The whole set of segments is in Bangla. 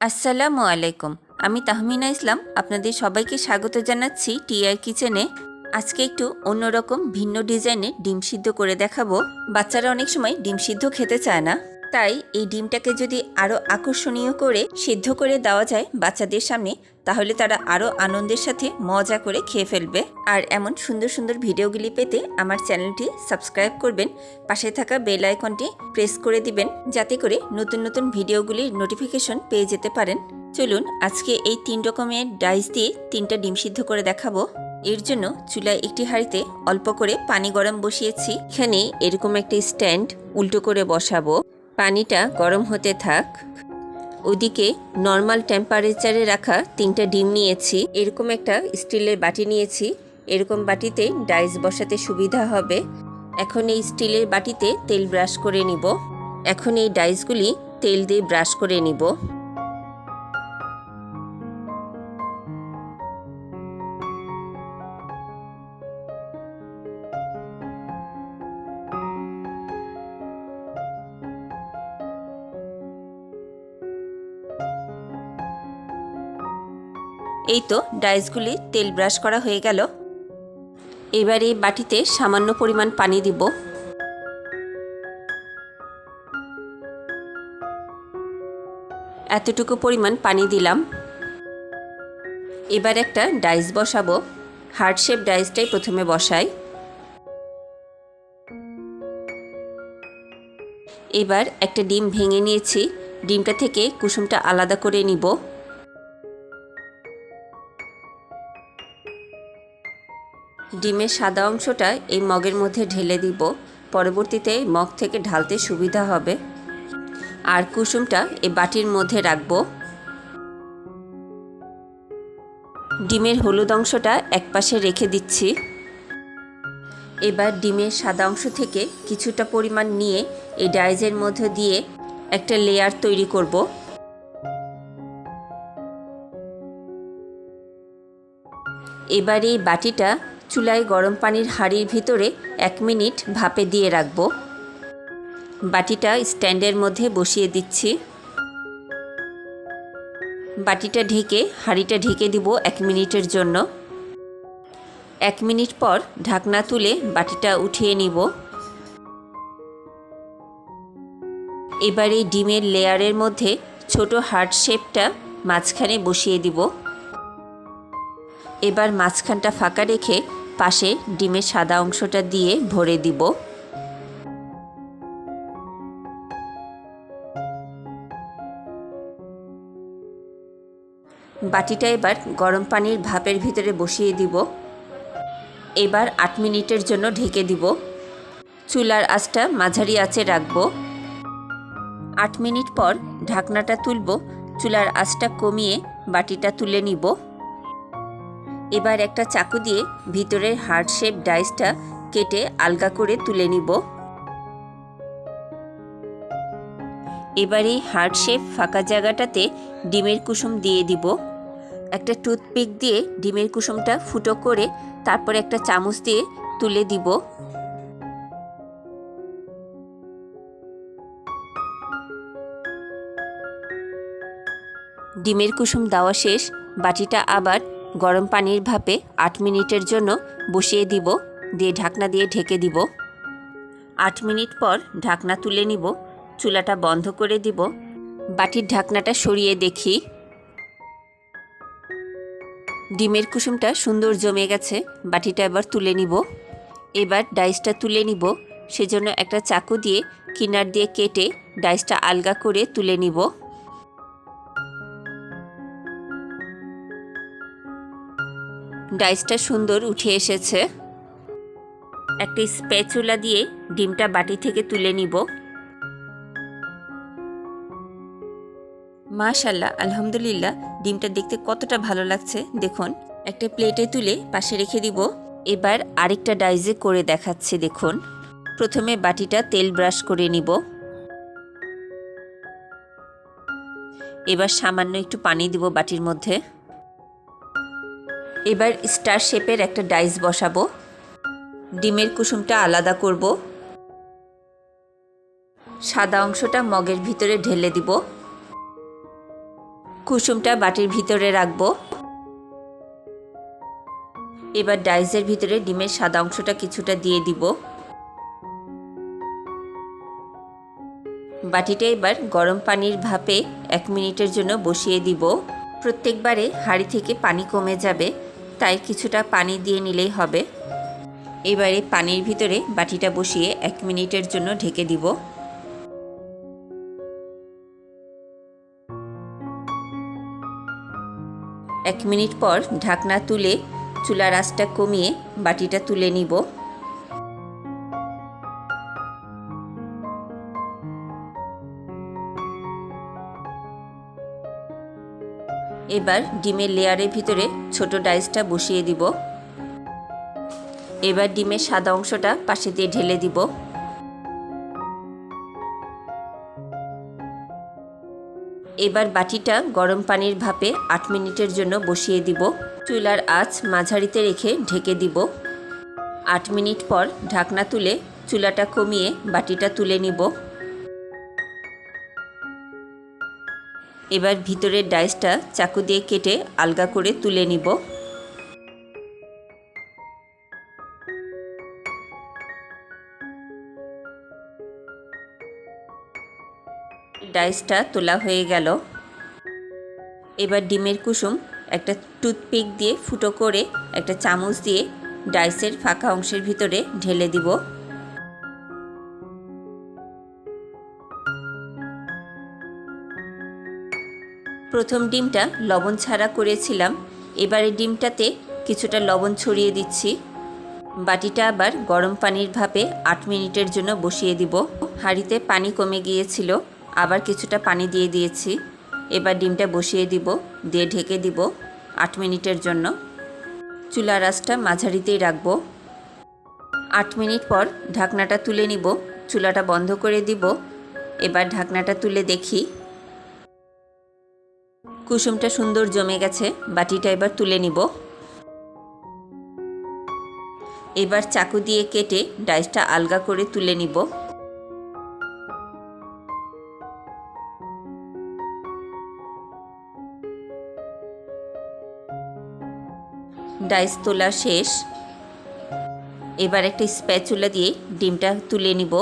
আসসালামু আলাইকুম, আমি তাহমিনা ইসলাম, আপনাদের সবাইকে স্বাগত জানাচ্ছি টিআর কিচেনে। আজকে একটু অন্যরকম ভিন্ন ডিজাইনের ডিম সিদ্ধ করে দেখাবো। বাচ্চারা অনেক সময় ডিম সিদ্ধ খেতে চায় না। তাই এই ডিমটাকে যদি আরও আকর্ষণীয় করে সিদ্ধ করে দেওয়া যায় বাচ্চাদের সামনে, তাহলে তারা আরও আনন্দের সাথে মজা করে খেয়ে ফেলবে। আর এমন সুন্দর সুন্দর ভিডিওগুলি পেতে আমার চ্যানেলটি সাবস্ক্রাইব করবেন, পাশে থাকা বেল আইকনটি প্রেস করে দিবেন, যাতে করে নতুন নতুন ভিডিওগুলির নোটিফিকেশন পেয়ে যেতে পারেন। চলুন, আজকে এই তিন রকমের ডাইস দিয়ে তিনটা ডিম সিদ্ধ করে দেখাবো। এর জন্য চুলায় একটি হাঁড়িতে অল্প করে পানি গরম বসিয়েছি। এখানে এরকম একটি স্ট্যান্ড উল্টো করে বসাবো। পানিটা গরম হতে থাক। ওদিকে নর্মাল টেম্পারেচারে রাখা তিনটা ডিম নিয়েছি। এরকম একটা স্টিলের বাটি নিয়েছি। এরকম বাটিতে ডাইস বসাতে সুবিধা হবে। এখন এই স্টিলের বাটিতে তেল ব্রাশ করে নিব। এখন এই ডাইসগুলি তেল দিয়ে ব্রাশ করে নিব। এই তো ডাইসগুলি তেল ব্রাশ করা হয়ে গেল। এবার এই বাটিতে সামান্য পরিমাণ পানি দিব। এতটুকু পরিমাণ পানি দিলাম। এবার একটা ডাইস বসাবো। হার্ট শেপ ডাইসটাই প্রথমে বসাই। এবার একটা ডিম ভেঙে নিয়েছি। ডিমটা থেকে কুসুমটা আলাদা করে নিব। ডিমের সাদা অংশটা এই মগের মধ্যে ঢেলে দিব। পরবর্তীতে মগ থেকে ঢালতে সুবিধা হবে। আর কুসুমটা এই বাটির মধ্যে রাখব। ডিমের হলুদ অংশটা একপাশে রেখে দিচ্ছি। এবার ডিমের সাদা অংশ থেকে কিছুটা পরিমাণ নিয়ে এই ডাইজের মধ্যে দিয়ে একটা লেয়ার তৈরি করব। এবার এই বাটিটা চুলায় গরম পানির হাঁড়ির ভিতরে এক মিনিট ভাপে দিয়ে রাখব। বাটিটা স্ট্যান্ডের মধ্যে বসিয়ে দিচ্ছি। বাটিটা ঢেকে, হাঁড়িটা ঢেকে দিব এক মিনিটের জন্য। এক মিনিট পর ঢাকনা তুলে বাটিটা উঠিয়ে নিব। এবার এই ডিমের লেয়ারের মধ্যে ছোট হার্ট শেপটা মাঝখানে বসিয়ে দিব। এবার মাঝখানটা ফাঁকা রেখে পাশে ডিমের সাদা অংশটা দিয়ে ভরে দিব। বাটিটা এবার গরম পানির ভাপের ভিতরে বসিয়ে দিব। এবার আট মিনিটের জন্য ঢেকে দিব। চুলার আঁচটা মাঝারি আঁচে রাখব। আট মিনিট পর ঢাকনাটা তুলব। চুলার আঁচটা কমিয়ে বাটিটা তুলে নিব। এবার একটা চাকু দিয়ে ভিতরের হার্ট শেপ ডাইসটা কেটে আলগা করে তুলে নিব। এবার এই হার্ট শেপ ফাঁকা জায়গাটাতে ডিমের কুসুম দিয়ে দিব। একটা টুথপিক দিয়ে ডিমের কুসুমটা ফুটো করে তারপর একটা চামচ দিয়ে তুলে দিব। ডিমের কুসুম দেওয়া শেষ, বাটিটা আবার গরম পানির ভাপে আট মিনিটের জন্য বসিয়ে দিব, দিয়ে ঢাকনা দিয়ে ঢেকে দিব। আট মিনিট পর ঢাকনা তুলে নিব, চুলাটা বন্ধ করে দিব। বাটির ঢাকনাটা সরিয়ে দেখি। ডিমের কুসুমটা সুন্দর জমে গেছে, বাটিটা এবার তুলে নিব। এবার ডাইসটা তুলে নিব, সেজন্য একটা চাকু দিয়ে কিনার দিয়ে কেটে ডাইসটা আলগা করে তুলে নিব। ডাইসটা সুন্দর উঠে এসেছে। একটি স্প্যাচুলা দিয়ে ডিমটা বাটি থেকে তুলে নিব। মাশাল্লাহ আলহামদুলিল্লাহ, ডিমটা দেখতে কতটা ভালো লাগছে। দেখুন, একটা প্লেটে তুলে পাশে রেখে দিব। এবার আরেকটা ডাইজে করে দেখাচ্ছি, দেখুন। প্রথমে বাটিটা তেল ব্রাশ করে নিব। এবার সামান্য একটু পানি দিব বাটির মধ্যে। এবার স্টার শেপের একটা ডাইস বসাবো। ডিমের কুসুমটা আলাদা করব। সাদা অংশটা মগের ভিতরে ঢেলে দিব। কুসুমটা বাটির ভিতরে রাখব। এবার ডাইসের ভিতরে ডিমের সাদা অংশটা কিছুটা দিয়ে দিব। বাটিটা এবার গরম পানির ভাপে এক মিনিটের জন্য বসিয়ে দিব। প্রত্যেকবারে হাঁড়ি থেকে পানি কমে যাবে। তাই কিছুটা পানি দিয়ে নিলেই হবে। এবারে পানির ভিতরে বাটিটা বসিয়ে এক মিনিটের জন্য ঢেকে দিব। এক মিনিট পর ঢাকনা তুলে চুলার আঁচটা কমিয়ে বাটিটা তুলে নিব। এবার ডিমের লেয়ারের ভিতরে ছোট ডাইসটা বসিয়ে দিব। এবার ডিমের সাদা অংশটা পাশে দিয়ে ঢেলে দিব। এবার বাটিটা গরম পানির ভাপে আট মিনিটের জন্য বসিয়ে দিব। চুলার আঁচ মাঝারিতে রেখে ঢেকে দিব। আট মিনিট পর ঢাকনা তুলে চুলাটা কমিয়ে বাটিটা তুলে নিব। এবার ভিতরের ডাইসটা চাকু দিয়ে কেটে আলগা করে তুলে নিব। ডাইসটা তোলা হয়ে গেল। এবার ডিমের কুসুম একটা টুথপিক দিয়ে ফুটো করে একটা চামচ দিয়ে ডাইসের ফাঁকা অংশের ভিতরে ঢেলে দিব। প্রথম ডিমটা লবণ ছাড়া করেছিলাম। এবারে ডিমটাতে কিছুটা লবণ ছড়িয়ে দিচ্ছি। বাটিটা আবার গরম পানির ভাপে আট মিনিটের জন্য বসিয়ে দিব। হাঁড়িতে পানি কমে গিয়েছিল, আবার কিছুটা পানি দিয়ে দিয়েছি। এবার ডিমটা বসিয়ে দিব, দিয়ে ঢেকে দিব আট মিনিটের জন্য। চুলার আঁচটা মাঝারিতেই রাখব। আট মিনিট পর ঢাকনাটা তুলে নিব। চুলাটা বন্ধ করে দিব। এবার ঢাকনাটা তুলে দেখি। কুসুমটা সুন্দর জমে গেছে, বাটিটা এবার তুলে নিব। এবার চাকু দিয়ে কেটে ডাইসটা আলগা করে তুলে নিব। ডাইস তোলা শেষ। এবার একটা স্প্যাচুলা দিয়ে ডিমটা তুলে নিব।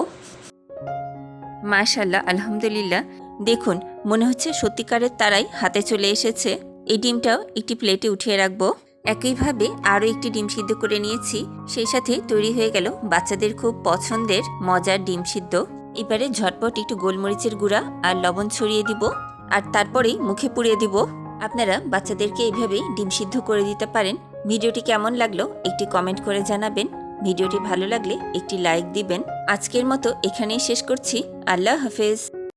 মাশাল্লাহ আলহামদুলিল্লাহ। দেখুন, মনে হচ্ছে সত্যিকারের তারাই হাতে চলে এসেছে। এই ডিমটাও একটি প্লেটে উঠিয়ে রাখব। একইভাবে আরও একটি ডিম সিদ্ধ করে নিয়েছি। সেই সাথে তৈরি হয়ে গেল বাচ্চাদের খুব পছন্দের মজার ডিম সিদ্ধ। এবারে ঝটপট একটু গোলমরিচের গুঁড়া আর লবণ ছড়িয়ে দিব। আর তারপরেই মুখে পুড়িয়ে দিব। আপনারা বাচ্চাদেরকে এইভাবেই ডিম সিদ্ধ করে দিতে পারেন। ভিডিওটি কেমন লাগল একটি কমেন্ট করে জানাবেন। ভিডিওটি ভালো লাগলে একটি লাইক দিবেন। আজকের মতো এখানেই শেষ করছি। আল্লাহ হাফেজ।